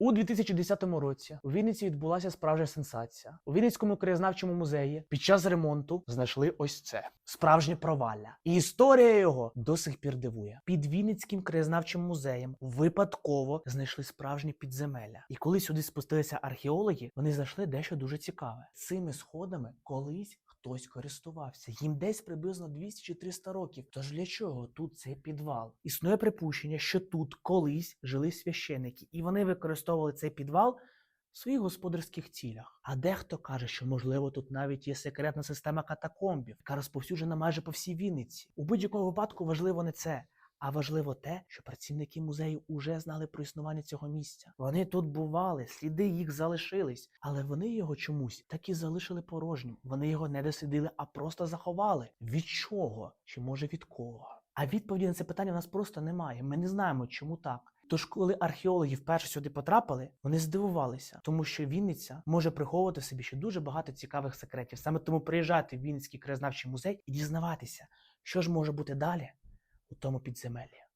У 2010 році у Вінниці відбулася справжня сенсація. У Вінницькому краєзнавчому музеї під час ремонту знайшли ось це справжнє провалля. І історія його до сих пір дивує. Під Вінницьким краєзнавчим музеєм випадково знайшли справжні підземелля. І коли сюди спустилися археологи, вони знайшли дещо дуже цікаве. Цими сходами колись хтось користувався. Їм десь приблизно 200 чи 300 років. Тож для чого тут цей підвал? Існує припущення, що тут колись жили священики, і вони використовували цей підвал в своїх господарських цілях. А дехто каже, що можливо тут навіть є секретна система катакомбів, яка розповсюджена майже по всій Вінниці. У будь-якому випадку важливо не це. А важливо те, що працівники музею уже знали про існування цього місця. Вони тут бували, сліди їх залишились, але вони його чомусь так і залишили порожнім. Вони його не дослідили, а просто заховали. Від чого? Чи може від кого? А відповіді на це питання в нас просто немає. Ми не знаємо, чому так. Тож, коли археологи вперше сюди потрапили, вони здивувалися, тому що Вінниця може приховувати в собі ще дуже багато цікавих секретів. Саме тому приїжджати в Вінницький краєзнавчий музей і дізнаватися, що ж може бути далі у тому підземеллі.